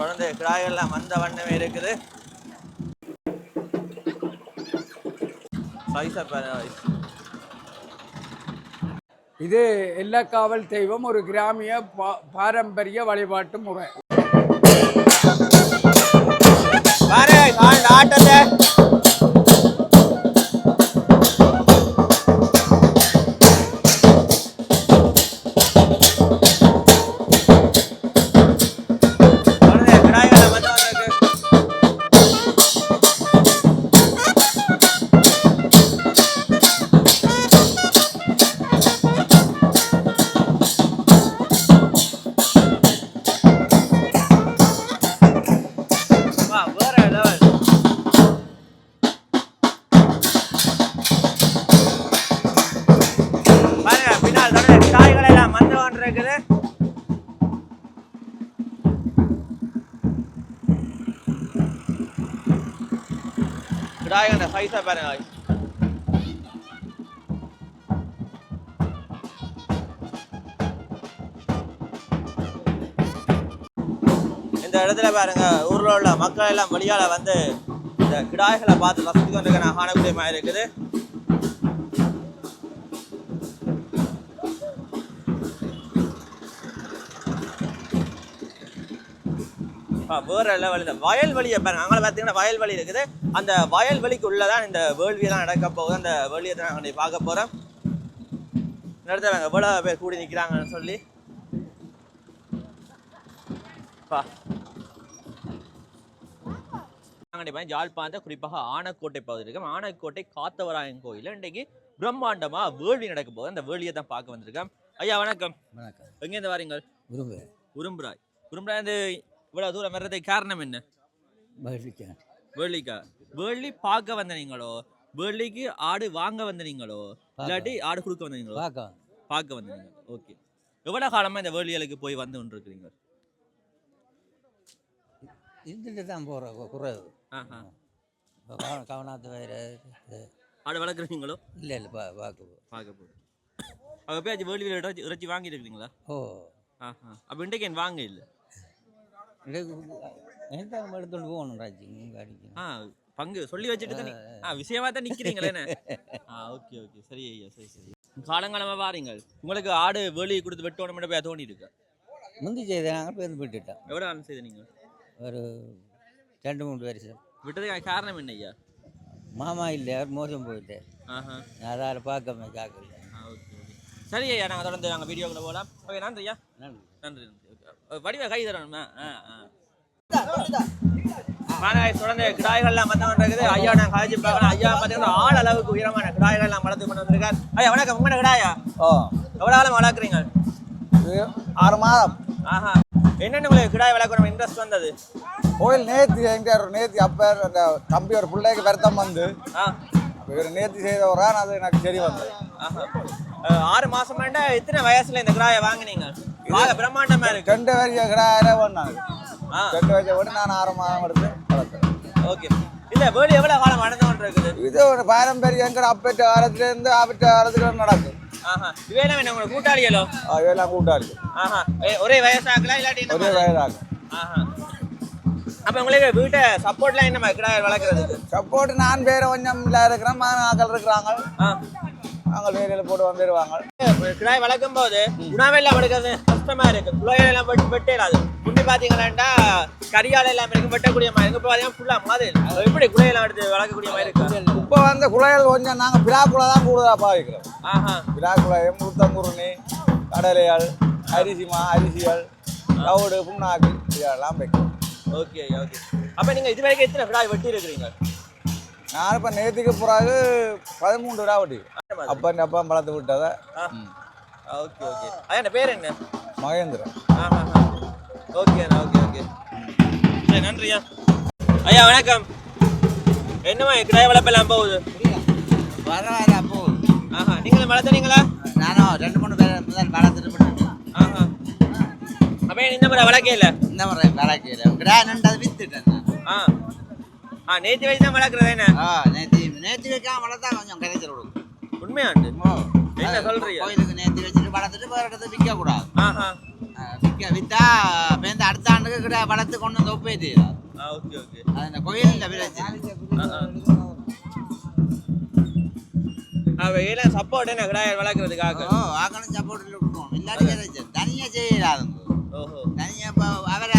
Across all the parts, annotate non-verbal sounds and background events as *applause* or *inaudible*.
தொடர்ந்து கிடாய்கள்லாம் வந்த வண்ணமே இருக்குது. இது எல்லக்காவல் தெய்வம் ஒரு கிராமிய பாரம்பரிய வழிபாட்டு முறை ஆட்டத்தை கிடாய்கள் பாருங்க இந்த இடத்துல பாருங்க ஊர்ல உள்ள மக்கள் எல்லாம் வெளியால வந்து இந்த கிடாய்களை பார்த்து ரசித்து கொண்டு நான் காணக்கூடிய மாதிரி இருக்குது. வேற லெவல் இந்த வயல்வெளியை பாருங்க. அங்கே பார்த்தீங்கன்னா வயல்வெளி இருக்குது. அந்த வயல்வெளிக்கு உள்ளதான் இந்த வேள்வியெல்லாம் நடக்க போகுது. அந்த வேள்வியை தான் நாங்கள் பார்க்க போகிறோம் நாங்கள் எவ்வளோ பேர் கூடி நிற்கிறாங்கன்னு சொல்லி. பா. கண்டிப்பாக ஜாழ்ப்பாணத்தை குறிப்பாக ஆனக்கோட்டை பகுதி இருக்கும். ஆனக்கோட்டை காத்தவராயன் கோயில் இன்றைக்கு பிரம்மாண்டமா வேள்வி நடக்க போகுது. அந்த வேள்வியை தான் பார்க்க வந்திருக்கேன். ஐயா வணக்கம். வணக்கம். எங்கேருந்து வாரீங்க? உருவு உரும்புராய். உரும்புராய் வந்து இவ்வளவு தூரம் வர்றதுக்கு காரணம் என்ன? பகிர்விக்கேன் வேள்விக்கா வேள்வி பார்க்க வந்த நீங்களோ? வேள்விக்கு ஆடு வாங்க வந்த நீங்களோ? இல்லாட்டி ஆடு கொடுக்க வந்த நீங்களோ? பார்க்க பார்க்க வந்த நீங்க. ஓகே. எவ்வளவு காலமா இந்த வேள்விகளுக்கு போய் வந்து கொண்டிருக்கிறீங்க? இருந்துட்டு தான் போகிற குறைவு. கவனத்து வேறு ஆடு வளர்க்குறீங்களோ இல்லை இல்லை பா பார்க்க பார்க்க போகுது அவங்க போய் வேள்வியில் இறைச்சி இறைச்சி வாங்கி இருக்கிறீங்களா ஓ. ஆஹா. அப்போ இன்றைக்கு என் வாங்க இல்லை? எடுத்துட்டு போகணும் ராஜி நீங்கள் ஆ. பங்கு. சொல்லி வச்சுட்டு தான் ஆ விஷயமா தான் நிக்கிறீங்களே என்ன? ஆ ஓகே ஓகே. சரி ஐயா சரி சரி. காலங்காலமா வாரீங்க உங்களுக்கு ஆடு வேலி கொடுத்து வெட்டணும் போய் தோணி இருக்கு முந்தி செய்த நாங்கள் பேருந்து விட்டுட்டோம். எவ்வளோ ஆண்டு செய்த நீங்க ஒரு ரெண்டு மூணு வருஷம் விட்டதுக்கு காரணம் என்ன ஐயா? மாமா இல்லை அவர் மோசம் போயிட்டார். ஆஹா. அதால் பார்க்காம காக்கல. சரி ஐயா நாங்கள் தொடர்ந்து நாங்கள் வீடியோக்குள்ள போகலாம். ஓகே நன்றி ஐயா. நன்றி. நன்றி வடிவ கை தரணுமா? ஆ ஆ. மாணவரை தொடர்ந்து கிடாய்கள்லாம் வந்து கொண்டிருக்குது ஐயா நான் காய்ச்சி பார்க்கலாம் ஐயா பார்த்தீங்கன்னா ஆள் அளவுக்கு உயரமான கிடாய்கள்லாம் வளர்த்து கொண்டு வந்திருக்கார். ஐயா வணக்கம். உங்களோட கிடாயா? ஓ. எவ்வளோ காலம் வளர்க்குறீங்க? ஆறு மாதம். ஆஹா. என்னென்ன உங்களுக்கு கிடாய் வளர்க்கணும் இன்ட்ரெஸ்ட் வந்தது? கோயில் நேத்தி எங்க நேத்தி அப்ப அந்த தம்பி ஒரு பிள்ளைக்கு வருத்தம் வந்து. இவர் நேத்தி செய்தவரான் அது எனக்கு சரி வந்தது. ஆறு மாசம் எத்தனை வயசுல இந்த கிடாயை வாங்குனீங்க? பிரம்மாண்டமா இருக்கு. ரெண்டு கிடாயிரம் பண்ணாங்க ஆ. ரெண்டு வரைய விட நான் ஆறு மாதம் எடுத்து ஓகே. இல்ல வேலி எவ்வளவு காலம் இருக்குது? இது ஒரு பாரம்பரியம் எங்கட அப்பட்ட காலத்துல இருந்து அப்பட்ட காலத்துல நடக்கும். இவையெல்லாம் என்ன உங்களுக்கு கூட்டாளிகளோ ஆ, இதெல்லாம் கூட்டாளி. ஆஹா. ஒரே வயசாக்கலாம் இல்லாட்டி ஒரே? வயதாகும் ஆஹா. அப்ப உங்களுக்கு வீட்டை சப்போர்ட்லாம் என்ன கிடாய் வளர்க்குறதுக்கு? சப்போர்ட் நான் பேர கொஞ்சம் இல்லை இருக்கிறேன் ஆக்கள் இருக்கிறாங்க. நாங்கள் வேலையில் போட்டு வந்துடுவாங்க ஒரு கிடாய் வளர்க்கும் போது உணவெல்லாம் எடுக்கிறது கஷ்டமா இருக்கு. குழையில எல்லாம் வெட்டி வெட்டிடாது முந்தி பாத்தீங்கன்னா கரியால எல்லாம் இருக்கு வெட்டக்கூடிய மாதிரி இருக்கு. இப்போ பாத்தீங்கன்னா ஃபுல்லா மாதிரி எப்படி குழையெல்லாம் எடுத்து வளர்க்கக்கூடிய மாதிரி இருக்கு? இப்போ வந்து குழைகள் கொஞ்சம் நாங்கள் பிலாக்குள்ள தான் கூடுதலாக பாவிக்கிறோம். ஆஹா. விழாக்குழாயம் முத்தங்குருணி கடலையாள் அரிசிமா அரிசிகள் தவிடு புண்ணாக்கு இதெல்லாம் வைக்கும் ஓகே ஓகே அப்ப நீங்க இது வரைக்கும் எத்தனை கிடாய் வெட்டி இருக்கிறீங்க நான் இப்போ நேற்றுக்கு பிறகு பதிமூன்று விழா வெட்டி. அப்பன் அப்பா வளர்த்து விட்டதை. Okay okay. அதான் பேர் என்ன? மகேந்திரன். Okay okay okay. சரி நன்றியா ஐயா. வணக்கம். என்னம்மா கிடாய் வளர்ப்பெல்லாம் போகுது? வர வர அப்போ. ஆஹா நீங்களும் வளர்த்துனீங்களா? நானும் ரெண்டு மூணு பேர் முதல் வளர்த்துட்டு ஆஹா. அப்ப இந்த முறை வளர்க்கே இல்லை? இந்த முறை வளர்க்கல கிடா நின்று வித்துட்டேன் நான். ஆ. ஆ நேற்று வயசு தான் வளர்க்குறது என்ன? ஆ நேற்று நேற்று வைக்காம வளர்த்தா கொஞ்சம் கிடைச்சிட கொடுக்கும் உண்மையாண்டு. என்ன சொல்றீங்க? கோயிலுக்கு நேற்று வச்சுட்டு வளர்த்துட்டு வேற இடத்துல விற்க கூடாது விற்க வித்தா பேருந்து அடுத்த ஆண்டுக்கு கிட்ட கிடா வளர்த்து கொண்டு வந்து ஒப்பே ஆ ஓகே ஓகே. அது இந்த அவ எல்லாம் சப்போர்ட் என்ன? கிடாய வளர்க்கறதுக்காக. ஓ ஆக்கணும் சப்போர்ட்டில் இருக்கணும் இல்லாட்டி கிடையாது தனியாக செய்யலாதுங்க ஓஹோ. தனியாக இப்போ அவரை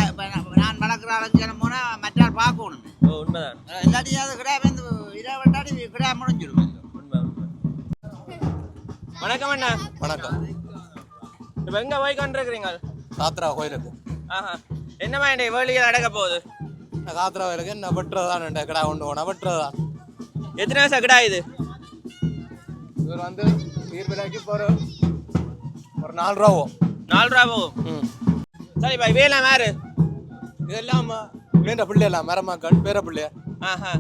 நான் வளர்க்குற ஆளுக்கு போனால் மற்றால் பார்க்கணும். உண்மைதான். இல்லாட்டி அது கிடா வந்து இதை விட்டாடி கிடா முடிஞ்சிடும் உண்மை உண்மை வணக்கம். அண்ணா வணக்கம் இப்போ எங்க போய் கொண்டிருக்கிறீங்க? காத்ரா கோயிலுக்கு. ஆஹா. என்னம்மா இந்த வேலையில் நடக்க போகுது? காத்ரா கோயிலுக்கு என்ன வெட்டுறதான் கடை கொண்டு போனா வெட்டுறதான் எத்தனை வருஷம் கிடா இது? இவர் வந்து விலைக்கு இப்போ ஒரு நாலு ரூபா ஆகும். நாலு ரூபா போகும். ம். சரி பாய் வேலை மாறு இதெல்லாம்? வேண்ட பிள்ளை எல்லாம் மரமாக்கள் பேர பிள்ளைய ஆஹா.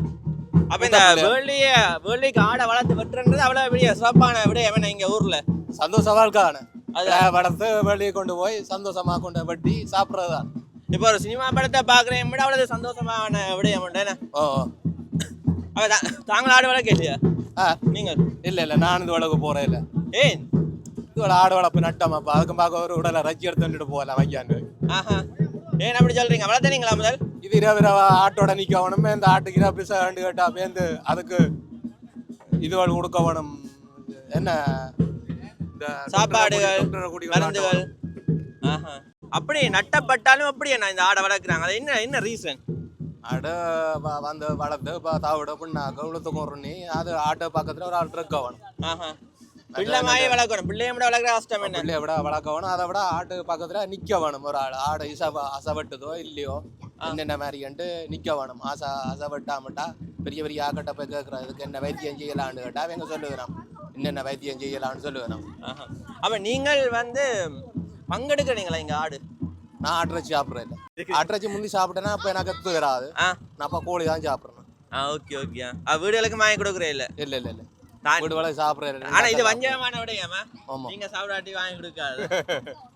அப்ப இந்த வேலிய வேலிக்கு ஆடை வளர்த்து வெட்டுறது அவ்வளவு பெரிய சிறப்பான என்ன இங்க ஊர்ல. சந்தோஷ வாழ்க்கான அது- வளர்த்து வெளியே கொண்டு போய் சந்தோஷமா கொண்டு வெட்டி சாப்பிட்றதுதான். இப்போ ஒரு சினிமா படத்தை பாக்குறேன் விட அவ்வளவு சந்தோஷமான விடயம் ஓ தா- தாங்கள் ஆடு வளர்க்க இல்லையா? ஆ. நீங்கள்? இல்லை இல்லை நான் இது வளர்க்க போகிறேன் இல்லை. ஏன்? இது ஆடு வளர்ப்பு நட்டமாப்பா அதுக்கும் பார்க்க ஒரு உடலை ரச்சி எடுத்து வந்துட்டு போகலாம் வைக்காண்டு. ஆஹா. ஏன் அப்படி சொல்றீங்க? வளர்த்தனீங்களா முதல்? இது இரவு இரவு ஆட்டோட நிற்கவனுமே இந்த ஆட்டுக்கு இரவு பிசா வேண்டு கேட்டா பேந்து அதுக்கு இதுகள் கொடுக்க வேணும் என்ன? இந்த கூட்டி மருந்துகள். அப்படி நட்டப்பட்டாலும் அப்படி என்ன இந்த ஆடை வளர்க்குறாங்க? அது என்ன என்ன ரீசன் ஆடு வந்து வளர்த்து தாவிட புண்ணாக்க உளுத்து கொறணி அது ஆட்டு பக்கத்துல ஒரு ஆள் இருக்க வேணும் ஆஹா பிள்ளை மாயே வளர்க்கணும். பிள்ளைய விட வளர்க்குற கஷ்டம் என்ன? பிள்ளைய விட வளர்க்க வேணும் அதை விட ஆட்டு பக்கத்துல நிக்க வேணும் ஒரு ஆள். ஆடு இசவ அசவட்டுதோ இல்லையோ? என்னென்ன மாதிரின்ட்டு நிக்க வேணும். அச அசவட்டாமட்டா பெரிய பெரிய ஆக்கட்டை போய் கேட்குறோம் இதுக்கு என்ன வைத்தியம் செய்யலான்னு கேட்டா அவங்க சொல்லுகிறோம் என்னென்ன வைத்தியம் செய்யலாம்னு சொல்லுகிறோம் அப்ப நீங்கள் வந்து பங்கெடுக்கிறீங்களா இங்க ஆடு? நான் ஆட்டிறச்சி சாப்பிட்றேன் இல்லை. ஆட்டிறச்சி முந்தி சாப்பிட்டேன்னா இப்போ எனக்கு எத்து வராது நான் அப்போ கோழி தான் சாப்பிட்றேன் ஆ ஓகே ஓகே. ஆ வீடுகளுக்கு வாங்கி கொடுக்குறே இல்ல? இல்லை இல்லை இல்லை. வீடு வேலை சாப்பிட்றேன். ஆனா இது வஞ்சகமான விடையாமா ஆமா. நீங்க சாப்பிடாட்டி வாங்கி கொடுக்காது. *laughs*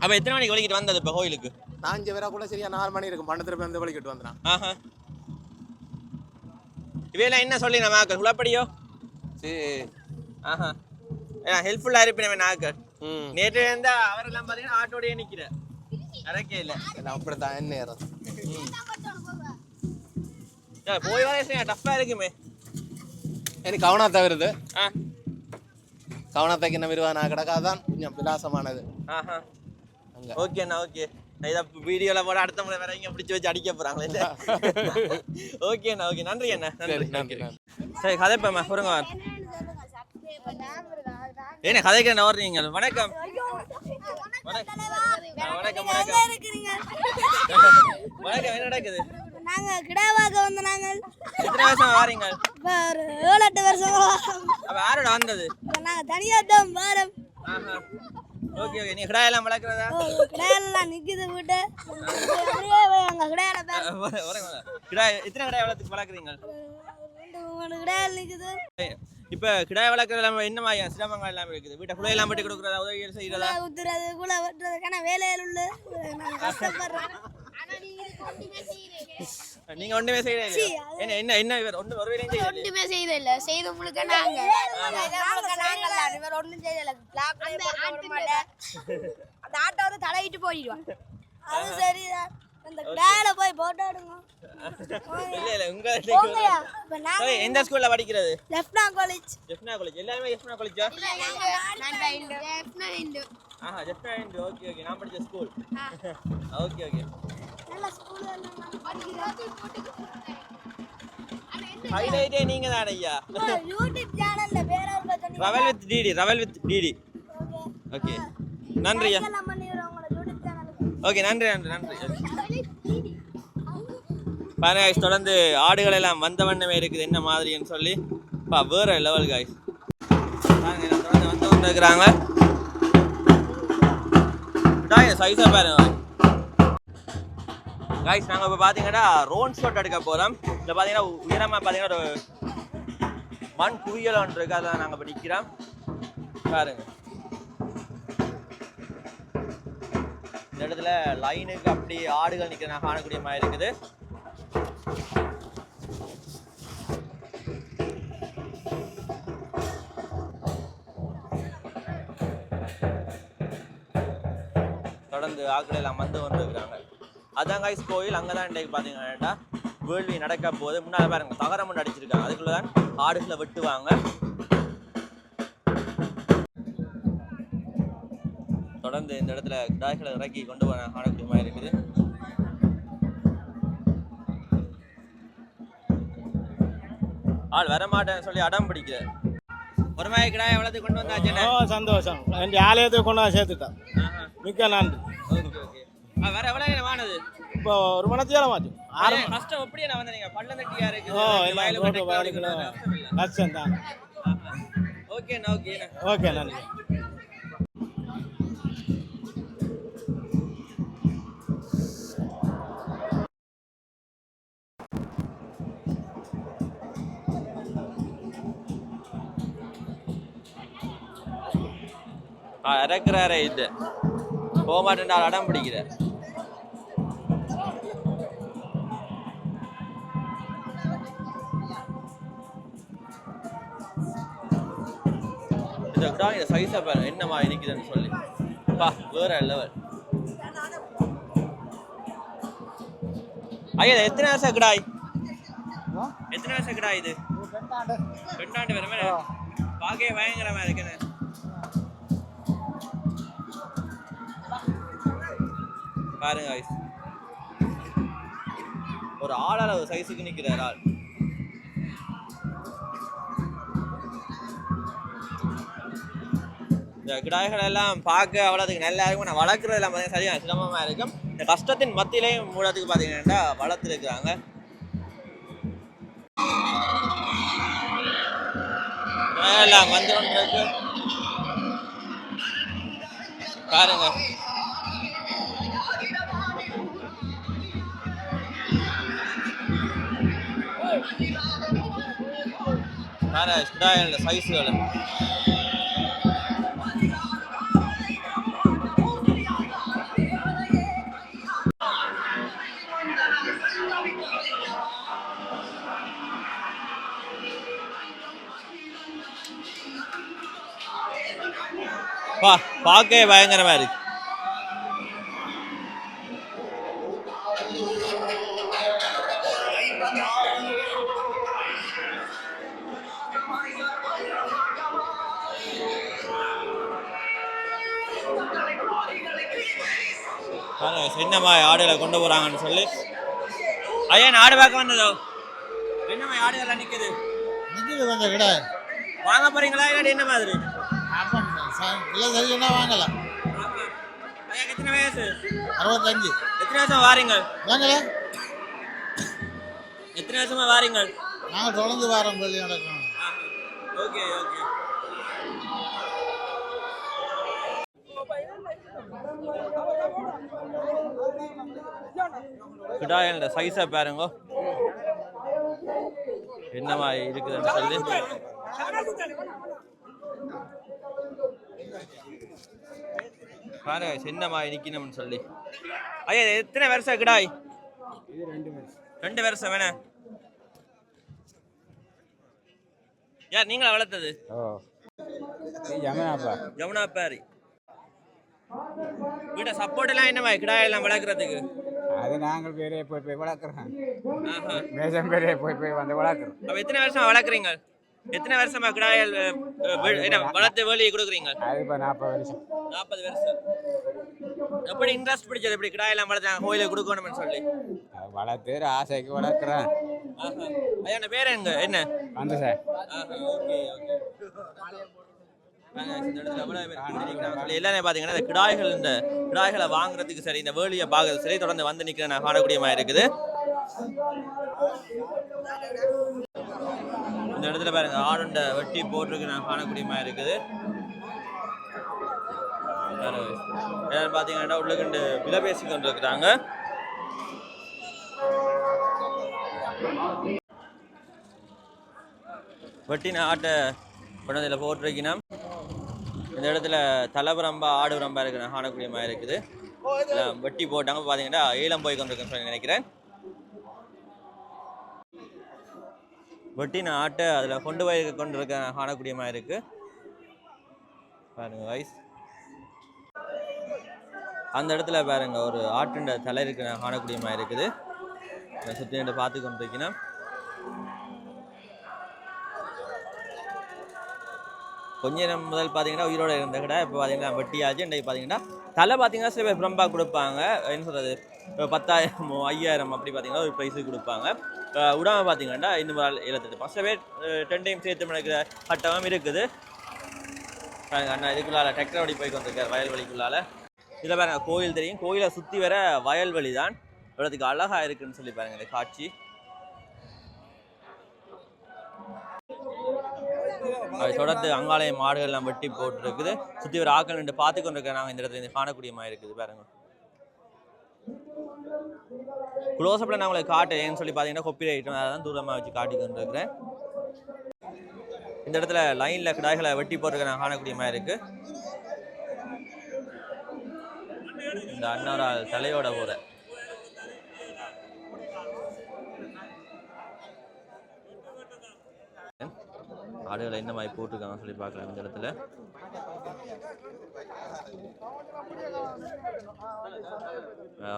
அப்ப எத்தனை மணிக்கு வலிக்கிட்டு வந்தது இப்ப கோயிலுக்கு? இங்கே வர கூட சரியா நாலு மணி இருக்கும். பண்டத்தில் வந்து வலிக்கிட்டு வந்தேன். ஆஹா. இவையெல்லாம் என்ன சொல்லி நம்ம ஆக்கள் உளப்படியோ? சரி ஆஹா. ஹெல்ப்ஃபுல்லா இருப்பேன் நாக்கள். ம். நேற்று இருந்தா அவரெல்லாம் பாத்தீங்கன்னா ஆட்டோடய நிக்கிற இறக்கே இல்ல எல்லாம் அப்படித்தான் என்ன ஏன் போய் வர டஃப்பா இருக்குமே. எனக்கு கவனத்தை வருது ஆ. கவனத்தைக்கு என்ன விருவா நான் கிடக்காதான் கொஞ்சம் விலாசமானது. ஆஹா. ஓகேண்ணா ஓகே நான் இதை வீடியோல போட அடுத்த முறை வேற இங்க பிடிச்சி வச்சு அடிக்க போறாங்களே. ஓகேண்ணா ஓகே நன்றி அண்ணா சரி நன்றி. நன்றி சரி கதைப்பேம்மா பொறுங்க ஏண்ணே கதைக்கு என்ன வர்றீங்க வணக்கம். வணக்கம் வணக்கம். வணக்கம் வணக்கம். என்ன நடக்குது? நாங்க வந்த எத்தனை வருஷம் வாரீங்க? ஒரு ஏழு எட்டு வருஷம். அப்ப யாரோட வந்தது? நாங்க தனியா தான் வாரம். ஆஹா. Okay okay. நீ கிடாயெல்லாம் வளர்க்குறதா? கிடாயெல்லாம் நிக்குது வீட்டு. அப்படியே போய் அங்க எத்தனை வளர்த்து வளர்க்குறீங்க? ரெண்டு மூணு கிடாயில் நிக்குது. இப்ப கிடாய் வளர்க்குறது எல்லாம் என்ன மாதிரி சிரமங்கள் எல்லாம் இருக்குது? வீட்டை எல்லாம் பட்டி கொடுக்குறதா உதவிகள் செய்யறதா? குலை குத்துறது குலை வெட்டுறதுக்கான வேலையில் உள்ள நீங்க ஒண்ணுமே செய்யல என்ன என்ன என்ன இவர் ஒண்ணு ஒரு வேலையும் செய்யல? ஒன்றுமே செய்ததில்ல. செய்த முழுக்க நாங்க. நாங்கள் இவர் ஒன்றும் செய்யல. பிளாக் அந்த ஆட்டை வந்து தலையிட்டு போயிடுவான். அது சரிதான். அந்த போய் *laughs* இல்ல இல்ல உங்க நாங்க எந்த ஸ்கூல்ல படிக்கிறது? லெஃப்ட்னா காலேஜ் ஜெஃப்னா காலேஜ் எல்லாருமே ஜெஃப்னா காலேஜா ஆஹா ஜெஃப்னா ஓகே ஓகே. நான் படிச்ச ஸ்கூல் *laughs* ஓகே ஓகே. ஹைலைட்டே நீங்க தான் ஐயா. யூடியூப் சேனல்ல பேர ஒரு சொன்னீங்க travel with DD travel with DD okay. நன்றி ஐயா. ஓகே நன்றி நன்றி நன்றி. பாருங்க guys, தொடர்ந்து ஆடுகள் எல்லாம் வந்த வண்ணமே இருக்குது என்ன மாதிரின்னு சொல்லி. பா வேற லெவல் காய்ஸ் பாருங்க தொடர்ந்து வந்து கொண்டு இருக்கிறாங்க சைஸாக பாருங்க காய்ஸ் நாங்கள் இப்போ பார்த்தீங்கன்னா ரோன் ஷாட் எடுக்க போகிறோம் இதில் பார்த்தீங்கன்னா உயரமாக பார்த்தீங்கன்னா ஒரு மண் குவியல் ஒன்று இருக்கு. அதான் நாங்கள் இப்போ நிற்கிறோம் பாருங்க. இந்த இடத்துல லைனுக்கு அப்படி ஆடுகள் நிற்கிற நான் காணக்கூடிய மாதிரி இருக்குது. தொடர்ந்து ஆட்கள் எல்லாம் வந்து கொண்டு இருக்கிறாங்க அதான் காய்ஸ் கோயில் அங்கே தான் இன்றைக்கு பார்த்தீங்கன்னா வேள்வி நடக்க போகுது. முன்னால் பாருங்க தகரம் ஒன்று அடிச்சிருக்காங்க. அதுக்குள்ள தான் ஆடுகளை வெட்டுவாங்க. தொடர்ந்து இந்த இடத்துல கிடாய்களை இறக்கி கொண்டு வர காணக்கூடிய மாதிரி இருக்குது. ஆள் வர மாட்டேன்னு சொல்லி அடம் பிடிக்குது. ஒரு மாதிரி கிடாய் எவ்வளோத்துக்கு கொண்டு வந்தாச்சு சந்தோஷம். என் ஆலயத்தை கொண்டு வந்து சேர்த்துட்டேன். மிக்க நன்றி. வேற எவ்வளோ வானது இப்போ ஒரு மணத்தியாலம் ஆச்சு. ஆறு கஷ்டம் எப்படியே நான் வந்தேன் நீங்க பள்ளம் தட்டியா இருக்கு ஓ எல்லாம் கஷ்டம் தான். ஓகேண்ணா ஓகேண்ணா ஓகே நன்றி. இறக்குறாரு இது போக மாட்டேன்டா அடம் பிடிக்கிற. கிடாய் இந்த சைஸை பாரு. என்னமா இருக்குதுன்னு சொல்லி. பா வேற லெவல் ஐயா எத்தனை வருஷம் கிடாய் எத்தனை வருஷம் கிடாய் இது? ரெண்டாண்டு வரமே பார்க்கவே பயங்கரமா இருக்குன்னு. பாருங்க. ஒரு ஆளளவு சைஸுக்கு நிக்கிறார் ஆள். இந்த கிடாய்கள் எல்லாம் பார்க்க அவ்வளோதுக்கு நல்லா இருக்கும். நான் வளர்க்குறது எல்லாம் பார்த்தீங்கன்னா சரியான சிரமமாக இருக்கும். இந்த கஷ்டத்தின் மத்தியிலையும் மூடத்துக்கு பார்த்தீங்கன்னா வளர்த்துருக்குறாங்க. எல்லாம் வந்துருக்கு பாருங்க. பாரு கிடாயோட சைஸுகள் பா பார்க்கவே பயங்கரமா இருக்கு. சின்னம்மா ஆடுகளை கொண்டு போறாங்கன்னு சொல்லி. ஐயா ஆடு பார்க்க வந்ததோ? என்னம்மா ஆடுகள் நிக்குது. நிற்கிது கொஞ்சம் கடை வாங்க போறீங்களா? இல்லாட்டி என்ன மாதிரி? இல்லை சரியா வாங்கலாம் ஐயா எத்தனை வயசு? அறுபத்தஞ்சு. எத்தனை வருஷம் வாரீங்க? வாங்கல எத்தனை வருஷமா வாரீங்க? நாங்கள் தொடர்ந்து வாரம் வெளியே நடக்கணும். Okay okay. கிடாயோட சைஸை பாருங்க. என்னமா இருக்குதுன்னு சொல்லி. பாருங்க சின்னமா நிக்கணும்னு சொல்லி. ஐயா எத்தனை வருஷம் கிடாய் ரெண்டு வருஷம் வேணா. யார் நீங்களா வளர்த்தது? யமுனாப்பா. யமுனா பாரி வீட்டை சப்போர்ட் எல்லாம் என்னமா கிடாய் எல்லாம் வளர்க்குறதுக்கு? அது நாங்கள் பேரே போய் போய் வளர்க்குறோம். மேசம் பேரே போய் போய் வந்து வளர்க்குறோம். அப்ப எத்தனை வருஷமா வளர்க்குறீங்க? எத்தனை வருஷமா கிடாயல் என்ன வளர்த்து வேலையை கொடுக்குறீங்க? அது இப்போ நாற்பது வருஷம். நாற்பது வருஷம். எப்படி இன்ட்ரெஸ்ட் பிடிச்சது? இப்படி கிடாயெல்லாம் வளர்த்தாங்க கோயிலுக்கு கொடுக்கணும்னு சொல்லி? வளர்த்து ஆசைக்கு வளர்க்குறேன். ஐயா பேர் எங்க? என்ன? வந்து சார். ஓகே எல்லாமே இந்த கிடாய்கள் இந்த கிடாய்களை வாங்குறதுக்கு சரி இந்த வேலியை பார்க்கறது சரி தொடர்ந்து வந்து நிக்கிற நான் மாதிரி இருக்குது. இந்த இடத்துல பாருங்க ஆடுண்ட வெட்டி போட்டிருக்கு நான் காணக்கூடிய மாதிரி இருக்குது. பாத்தீங்கன்னா உள்ள கண்டு விலை பேசி கொண்டு இருக்கிறாங்க வெட்டின ஆட்டை கொண்டு இதில் போட்டிருக்கணும் இந்த இடத்துல தலைபரம்பா ஆடு ரொம்ப இருக்கு காணக்கூடிய மாதிரி இருக்குது. வெட்டி போட்டாங்க. பார்த்தீங்கன்னா ஈழம் போய் கொண்டிருக்குன்னு சொல்லி நினைக்கிறேன். வெட்டின ஆட்டை அதில் கொண்டு போய் கொண்டு இருக்க காணக்கூடிய மாதிரி இருக்குது பாருங்கள் வைஸ் அந்த இடத்துல பாருங்க ஒரு ஆட்டுண்ட தலை இருக்கு நான் காணக்கூடிய மாதிரி இருக்குது. நான் சுற்றி நின்று பார்த்து கொண்டிருக்கிறேன் கொஞ்ச நேரம் முதல் பார்த்தீங்கன்னா உயிரோட இருந்த கடை இப்போ பார்த்தீங்கன்னா வெட்டியாச்சு. இன்றைக்கு பார்த்தீங்கன்னா தலை பார்த்தீங்கன்னா சில பேர் பிரம்பா கொடுப்பாங்க. என்ன சொல்கிறது இப்போ பத்தாயிரம் ஐயாயிரம் அப்படி பார்த்தீங்கன்னா ஒரு ப்ரைஸு கொடுப்பாங்க. விடாமல் பார்த்தீங்கன்னா இன்னும் ஒரு எழுத்துட்டு சில பேர் டென் டைம் சேர்த்து நடக்கிற கட்டமும் இருக்குது. பாருங்க அண்ணா இதுக்குள்ளால டிராக்டர் வழி போய் கொண்டிருக்கார் வயல்வெளிக்குள்ளால இதில் பாருங்க கோயில் தெரியும். கோயிலை சுற்றி வர வயல்வெளி தான் இவ்வளோத்துக்கு அழகாக இருக்குன்னு சொல்லி பாருங்க இந்த காட்சி. அதை தொடர்ந்து அங்காலய மாடுகள் எல்லாம் வெட்டி போட்டுருக்குது. சுற்றி ஒரு ஆக்கள் நின்று பார்த்து கொண்டு நாங்கள் இந்த இடத்துல இருந்து காணக்கூடிய மாதிரி இருக்குது பாருங்கள் க்ளோஸ்அப்பில் நான் உங்களுக்கு காட்டுறேன்னு சொல்லி பார்த்தீங்கன்னா கொப்பி ஐட்டம் அதை தான் தூரமாக வச்சு காட்டி இருக்கிறேன் இந்த இடத்துல லைனில் கிடாய்களை வெட்டி போட்டுருக்க நான் காணக்கூடிய மாதிரி இருக்கு. இந்த அண்ணாரா தலையோட போகிற ஆடுகளை என்ன மாதிரி போட்டிருக்காங்கன்னு சொல்லி பார்க்கலாம் இந்த இடத்துல. ஆ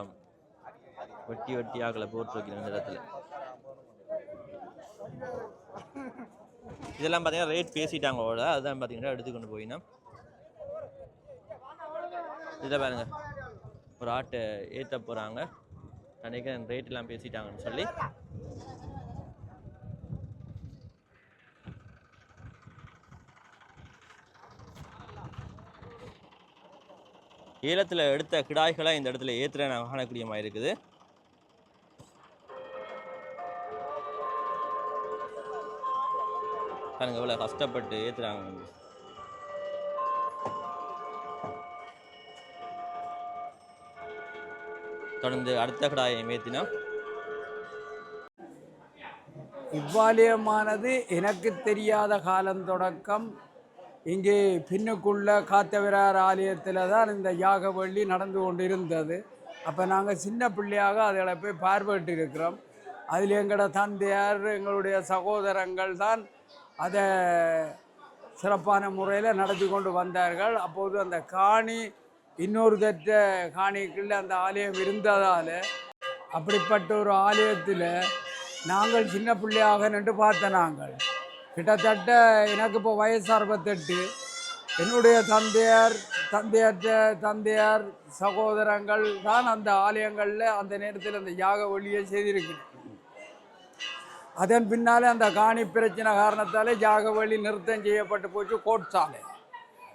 வெட்டி வெட்டி ஆக்களை போட்டிருக்கிறேன் இந்த இடத்துல. இதெல்லாம் பார்த்தீங்கன்னா ரேட் பேசிட்டாங்க அவ்வளோ அதுதான் பார்த்தீங்கன்னா எடுத்துக்கொண்டு போயினா இதில் பாருங்க. ஒரு ஆட்டை ஏற்ற போகிறாங்க நினைக்கிறேன் ரேட் எல்லாம் பேசிட்டாங்கன்னு சொல்லி. ஏலத்தில் எடுத்த கிடாய்களை இந்த இடத்துல ஏற்றுற நான் இருக்குது. பாருங்க எவ்வளோ கஷ்டப்பட்டு ஏற்றுறாங்க தொடர்ந்து அடுத்த கடாயை ஏற்றினா இவ்வாலயமானது எனக்கு தெரியாத காலம் தொடக்கம். இங்கே பின்னுக்குள்ள காத்தவிரார் ஆலயத்தில் தான் இந்த யாகவள்ளி நடந்து கொண்டிருந்தது. அப்போ நாங்கள் சின்ன பிள்ளையாக அதில் போய் பார்வையிட்டு இருக்கிறோம் அதில் எங்களோட தந்தையார் எங்களுடைய சகோதரங்கள் தான் அதை சிறப்பான முறையில் நடத்தி கொண்டு வந்தார்கள். அப்போது அந்த காணி இன்னொரு தற்ற காணிக்குள்ள அந்த ஆலயம் இருந்ததால் அப்படிப்பட்ட ஒரு ஆலயத்தில் நாங்கள் சின்ன பிள்ளையாக நின்று பார்த்த நாங்கள். கிட்டத்தட்ட எனக்கு இப்போ வயசு அறுபத்தெட்டு. என்னுடைய தந்தையார் தந்தையற்ற தந்தையார் சகோதரங்கள் தான் அந்த ஆலயங்களில் அந்த நேரத்தில் அந்த யாக ஒளியை செய்திருக்கிறேன். அதன் பின்னாலே அந்த காணி பிரச்சனை காரணத்தால் ஜாகவழி நிறுத்தம் செய்யப்பட்டு போச்சு கோட்சாலை.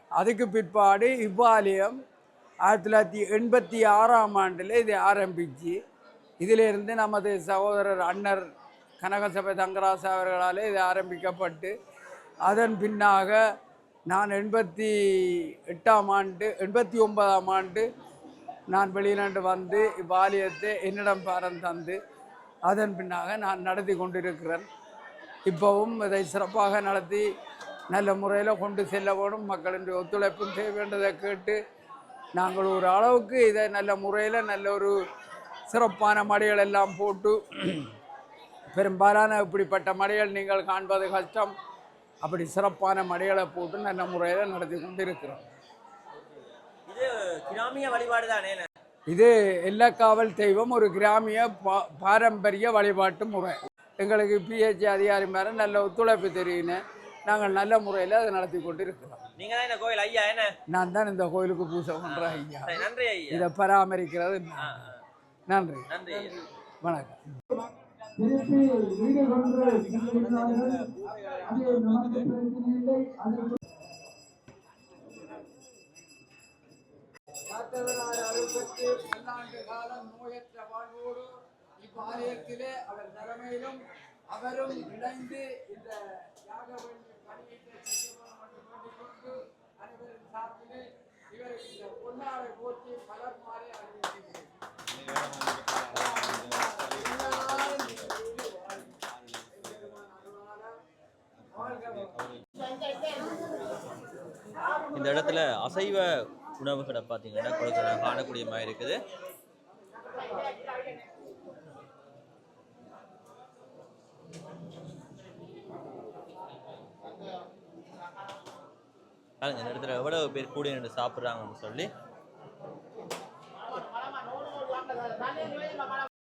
அதுக்கு பிற்பாடு இவ்வாலயம் ஆயிரத்தி தொள்ளாயிரத்தி எண்பத்தி ஆறாம் ஆண்டில் இது ஆரம்பித்து இதிலிருந்து நமது சகோதரர் அன்னர் கனகசபை தங்கராசா அவர்களால் இது ஆரம்பிக்கப்பட்டு அதன் பின்னாக நான் எண்பத்தி எட்டாம் ஆண்டு எண்பத்தி ஒன்பதாம் ஆண்டு நான் வெளிநாட்டு வந்து இவ்வாலயத்தை என்னிடம் பாரம் தந்து அதன் பின்னாக நான் நடத்தி கொண்டிருக்கிறேன். இப்போவும் இதை சிறப்பாக நடத்தி நல்ல முறையில் கொண்டு செல்ல வேணும். மக்களின் ஒத்துழைப்பும் செய்ய வேண்டதை கேட்டு நாங்கள் ஒரு அளவுக்கு இதை நல்ல முறையில் நல்ல ஒரு சிறப்பான மடைகள் எல்லாம் போட்டு பெரும்பாலான இப்படிப்பட்ட மடைகள் நீங்கள் காண்பது கஷ்டம். அப்படி சிறப்பான மடைகளை போட்டு நல்ல முறையில் நடத்தி கொண்டு இருக்கிறோம் இது கிராமிய வழிபாடு தானே இது எல்லக்காவல் தெய்வம் ஒரு கிராமிய பா பாரம்பரிய வழிபாட்டு முறை. எங்களுக்கு பிஹெச் அதிகாரி மேலே நல்ல ஒத்துழைப்பு தெரியுன்னு நாங்கள் நல்ல முறையில் அதை நடத்தி கொண்டு இருக்கிறோம் நீங்க தான் இந்த கோயில் ஐயா என்ன? நான் தான் இந்த கோயிலுக்கு பூஜை பண்ணுறேன் ஐயா. நன்றி ஐயா. இதை பராமரிக்கிறது நான். ஆ, ஆண்டவராய் நன்றி நன்றி பல்லாண்டு காலம் நோயற்ற வாழ்வோடு இவ்வாலயத்திலே அவர் தலைமையிலும் அவரும் இணைந்து இந்த யாக பணியை செய்யணும் கொண்டு சார்பிலே இவருக்கு இந்த பொன்னாடை போற்றி பலர் மாறி அறிவிக்கிறேன் இந்த இடத்துல அசைவ உணவுகளை பார்த்தீங்கன்னா கொடுக்குற காணக்கூடிய மாதிரி இருக்குது. பாருங்க இந்த இடத்துல எவ்வளவு பேர் கூடி நின்று சாப்பிட்றாங்கன்னு சொல்லி